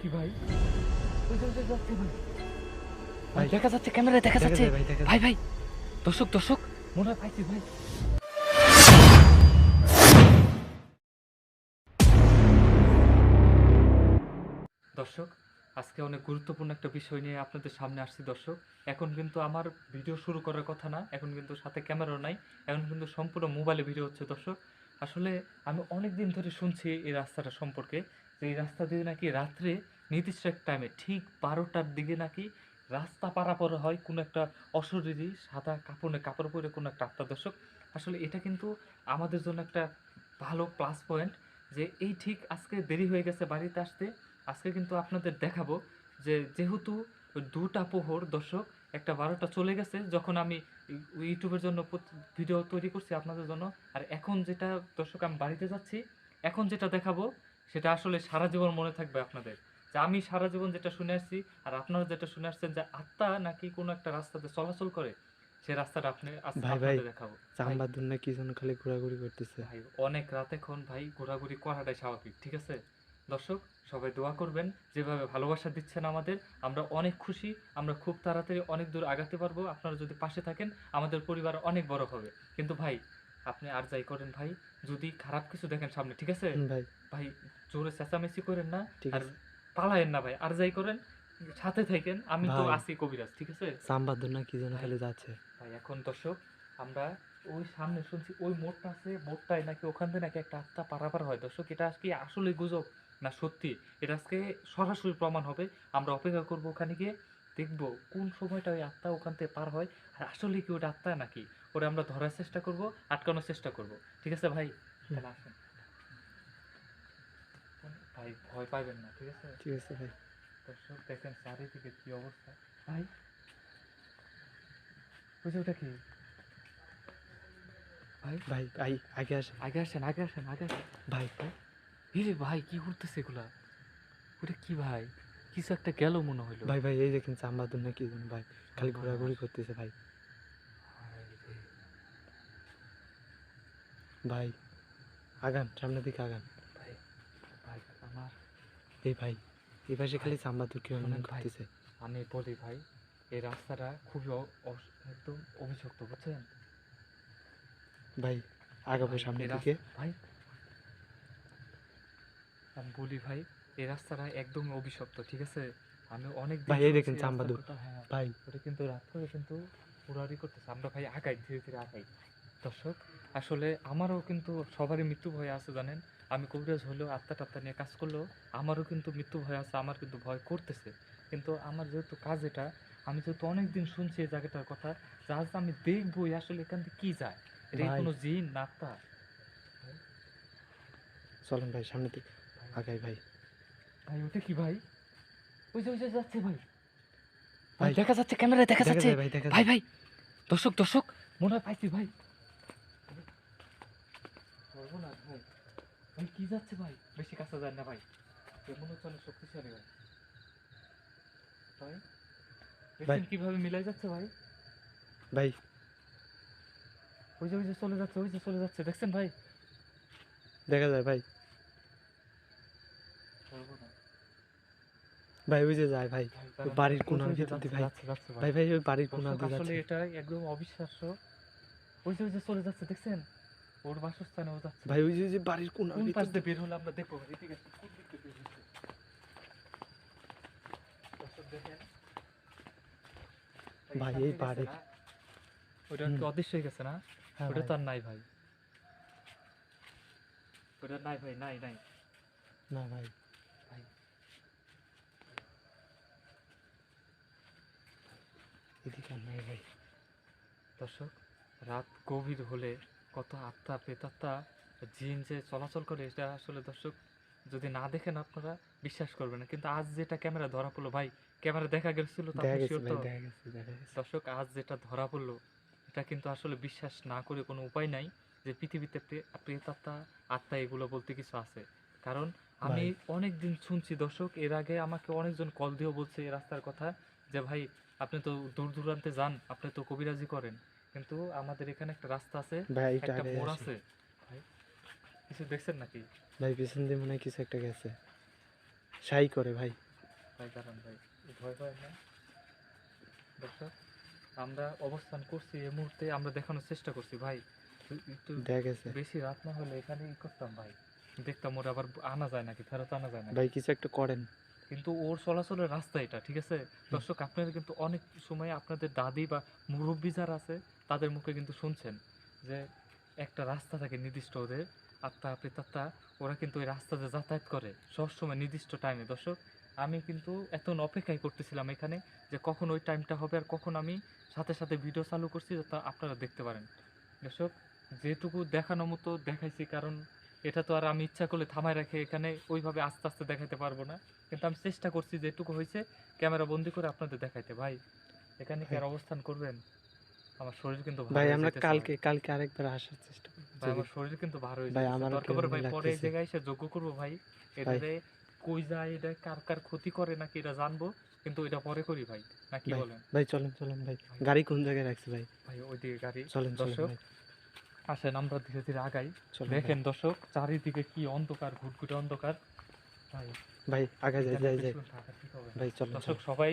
কি ভাই? ভাই? দেখা যাচ্ছে ক্যামেরায় দেখা যাচ্ছে। ভাই, ভাই দর্শক দর্শক মনে হয় পাইছি ভাই। দর্শক আজকে অনেক গুরুত্বপূর্ণ একটা বিষয় নিয়ে আপনাদের সামনে আসছি দর্শক। এখন কিন্তু আমার ভিডিও শুরু করার কথা না এখন কিন্তু সাথে ক্যামেরাও নাই এখন কিন্তু সম্পূর্ণ মোবাইলে ভিডিও হচ্ছে দর্শক। আসলে আমি অনেক দিন ধরে শুনছি এই রাস্তাটা সম্পর্কে এই রাস্তা দিয়ে নাকি রাত্রে নির্দিষ্ট এক টাইমে ঠিক বারোটার দিকে নাকি রাস্তা পারাপার হয় কোনো একটা অশরীরী সাদা কাপড়ে, কাপড় পরে কোনো একটা আত্মা দর্শক আসলে এটা কিন্তু আমাদের জন্য একটা ভালো প্লাস পয়েন্ট যে এই ঠিক আজকে দেরি হয়ে গেছে বাড়িতে আসতে। আজকে কিন্তু আপনাদের দেখাবো যে যেহেতু দুটা পোহর দর্শক, একটা বারোটা চলে গেছে, যখন আমি ইউটিউবের জন্য ভিডিও তৈরি করছি আপনাদের জন্য। আর এখন যেটা দর্শক, আমি বাড়িতে যাচ্ছি, এখন যেটা দেখাবো সেটা আসলে সারা জীবন মনে থাকবে আপনাদের। যে আমি সারা জীবন যেটা শুনে আসছি আর আপনারা যেটা শুনে আসছেন যে আত্মা নাকি কোনো একটা রাস্তাতে চলাচল করে সেই রাস্তাটা আপনি ভাই, ভাই, আপনাদের দেখাবো। চাম্বাদুর না কি যেন খালি ঘোরাঘুরি করতেছে। ভাই অনেক রাতে এখন ভাই ঘোরাঘুরি করাটাই স্বাভাবিক ঠিক আছে? দর্শক সবাই দোয়া করবেন যেভাবে ভালোবাসা দিচ্ছেন আমাদের আমরা অনেক খুশি আমরা খুব তাড়াতাড়ি অনেক দূর আগাতে পারব। আপনারা যদি পাশে থাকেন আমাদের পরিবার অনেক বড় হবে। কিন্তু ভাই আপনি আর যাই করেন ভাই। যদি খারাপ কিছু দেখেন সামনে ঠিক আছে? ভাই। ভাই জোরে চেঁচামেচি করেন না আর পালায়েন না ভাই। আর যাই করেন সাথে থাকেন আমি তো। আছি কবিরাজ ঠিক আছে? চাম্বাদুর না কি যেন। খালি যাচ্ছে। ভাই এখন দর্শক আমরা ওই সামনে শুনছি ওই মোড়টা আছে মোড়টায় নাকি ওখান থেকে নাকি একটা আত্মা পারাপার হয়। দর্শক এটা আজকে আসলে গুজব না সত্যি? এটা আজকে সরাসরি প্রমাণ হবে। আমরা অপেক্ষা করব ওখানে গিয়ে। দেখব কোন সময়টা ওই আত্মা ওখান থেকে পার হয় আর আসলে কি ওটা আত্মা নাকি? ওটা আমরা ধরার চেষ্টা করব আটকানোর চেষ্টা করব। ঠিক আছে ভাই? তাহলে আসেন। ভাই ভয় পাবেন না ঠিক আছে? ঠিক আছে ভাই। দর্শক দেখেন চারিদিকে কি অবস্থা। ভাই বুঝে ওটা কি? ভাই? ভাই ভাই আগে আসে আগে আসেন আগে আসেন আগে আসেন। ভাই হিরে ভাই কি করতেছে এগুলা? ওটা কি ভাই? কিছু একটা গেল মনে হইল। ভাই ভাই এই দেখেন চাম্বাদুর না কি ভাই খালি ঘোরাঘুরি করতেছে ভাই। ভাই আগান সামনের দিকে আগান। ভাই ভাই আমার। এই ভাই এই পাশে খালি চাম্বাদুর কি ভাই। করতেছে? আমি বলি ভাই এই রাস্তাটা খুবই একদম অভিশপ্ত বুঝছেন? ভাই আগাবো সামনের দিকে। ভাই আমি বলি ভাই এই রাস্তাটা একদম অভিশপ্ত ঠিক আছে? আমি অনেক ভাই, এই দেখেন চাম্বাদুর। হ্যাঁ ভাই। ওটা কিন্তু রাত করে কিন্তু উড়াউড়ি করতেছে। আমরা ভাই আগাই ধীরে ধীরে আগাই। দর্শক আসলে আমারও কিন্তু সবারই মৃত্যু ভয় আছে জানেন? আমি কবিরাজ হলেও আত্মা টাত্মা নিয়ে কাজ করলেও আমারও কিন্তু মৃত্যু ভয় আছে আমার কিন্তু ভয় করতেছে। কিন্তু আমার যেহেতু কাজ এটা আমি যেহেতু অনেকদিন শুনছি এই জায়গাটার কথা যা আমি দেখবোই আসলে এখান থেকে কি যায়? এটা কোনো জিন না আত্মা? চলেন ভাই সামনের দিকে আগাই ভাই। ভাই ওটা কি ভাই? ওই যে ওই যে যাচ্ছে ভাই। ভাই। দেখা যাচ্ছে ক্যামেরায় দেখা দেখা যাচ্ছে। যায় ভাই দেখা ভাই ভাই দর্শক দর্শক মনে হয় পাইছি ভাই। সর্বনাশ ভাই। ভাই কি যাচ্ছে ভাই? বেশি কাছে যায় না ভাই। এ মনে হচ্ছে অনেক শক্তিশালী ভাই। ভাই দেখছেন কীভাবে মিলাই যাচ্ছে ভাই? ভাই। ওই যে ওই যে চলে যাচ্ছে ওই যে চলে যাচ্ছে। দেখছেন ভাই? দেখা যায় ভাই। ভাই ওই যে যায় ভাই বাড়ির কোনার ভিতর দিয়ে ভাই। ভাই। ভাই ওই বাড়ির কোনার দিকে আসলে এটা একদম অবিশ্বাস্য। ওই যে ওই যে চলে যাচ্ছে দেখছেন? ওর বাসস্থানে ও যাচ্ছে। ভাই ওই যে যে বাড়ির কোনার কোন ভিতর পাশ দিয়ে বের হলো আমরা দেখব? ভাই ঠিক আছে কোন দিক দিয়ে বের হচ্ছে দেখেন। ভাই, এই না? ওটা। কি অদৃশ্য হয়ে গেছে না? হ্যাঁ ওটা তো আর নাই ভাই। ওটা নাই ভাই নাই নাই। না ভাই। এদিকে নাই ভাই। দর্শক রাত গভীর হলে কত আত্মা প্রেতাত্মা জিন যে চলাচল করে এটা আসলে দর্শক যদি না দেখেন আপনারা বিশ্বাস করবেন না। কিন্তু আজ যেটা ক্যামেরা ধরা পড়ল ভাই ক্যামেরা দেখা গেছিল দর্শক আজ যেটা ধরা পড়ল এটা কিন্তু আসলে বিশ্বাস না করে কোনো উপায় নাই যে পৃথিবীতে প্রেতাত্মা আত্মা এগুলো বলতে কিছু আছে। কারণ আমি অনেকদিন শুনছি দর্শক এর আগে আমাকে অনেকজন কল দিয়েও বলছে এই রাস্তার কথা যে ভাই আপনি তো দূর দূরান্তে যান আপনি তো কবিরাজি করেন কিন্তু আমাদের এখানে একটা রাস্তা আছে ভাই একটা মোড় আছে। ভাই কিছু দেখছেন নাকি? ভাই পিছন দিয়ে মনে হয় কিছু একটা গেছে। সাই করে ভাই। ভাই দাঁড়ান ভাই ভয় পায় না। দর্শক আমরা অবস্থান করছি এই মুহূর্তে আমরা দেখানোর চেষ্টা করছি ভাই। একটু- বেশি রাত না হলে এখানে ই করতাম ভাই। দেখতাম ওরা আবার আনা যায় নাকি ফেরত আনা যায় নাকি? ভাই কিছু একটা করেন। কিন্তু ওর চলাচলের রাস্তা এটা ঠিক আছে? দর্শক আপনারা কিন্তু অনেক সময় আপনাদের দাদি বা মুরব্বী যারা আছে তাদের মুখে কিন্তু শুনছেন যে একটা রাস্তা থাকে নির্দিষ্ট ওদের আত্মা প্রেতাত্মা ওরা কিন্তু ওই রাস্তাতে যাতায়াত করে সবসময় নির্দিষ্ট টাইমে দর্শক আমি কিন্তু এত অপেক্ষাই করতেছিলাম এখানে যে কখন ওই টাইমটা হবে আর কখন আমি সাথে সাথে ভিডিও চালু করছি যাতে আপনারা দেখতে পারেন। দর্শক যেটুকু দেখানো মতো দেখাইছি কারণ এটা তো আর আমি ইচ্ছা করলে থামায় রেখে এখানে ওইভাবে আস্তে আস্তে দেখাতে পারব না। কিন্তু আমি চেষ্টা করছি যেটুকু হয়েছে ক্যামেরা বন্দি করে আপনাদের দেখাইতে। ভাই এখানে কি আর অবস্থান করবেন? আমার শরীর কিন্তু ভাই আমরা কালকে কালকে আরেকবার আসার চেষ্টা করব। ভাই আমার শরীর কিন্তু ভার হয়ে ভাই, আমারও দরকার ভাই পরে এই জায়গায় এসে যোগ্য করব ভাই। এটারে কই যায় এটা কার কার ক্ষতি করে নাকি এটা জানব কিন্তু এটা পরে করি ভাই। নাকি বলেন? ভাই চলেন চলেন ভাই। গাড়ি কোন জায়গায় রাখছি ভাই? ভাই ওইদিকে গাড়ি। চলেন চলেন আসেন আমরা ধীরে ধীরে আগাই। দেখেন দর্শক চারিদিকে কি অন্ধকার ঘুটঘুটে অন্ধকার। ভাই আগে যাই যাই যাই। ভাই চলেন দর্শক সবাই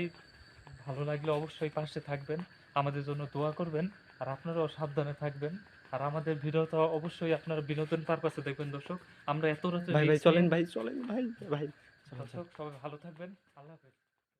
ভালো লাগলে অবশ্যই পাশে থাকবেন আমাদের জন্য দোয়া করবেন আর আপনারাও সাবধানে থাকবেন। আর আমাদের ভিডিওটা অবশ্যই আপনারা বিনোদন পারপাসে দেখবেন দর্শক। আমরা এত রাতে ভাই ভাই চলেন ভাই চলেন ভাই ভাই। দর্শক সবাই ভালো থাকবেন। আল্লাহ হাফেজ।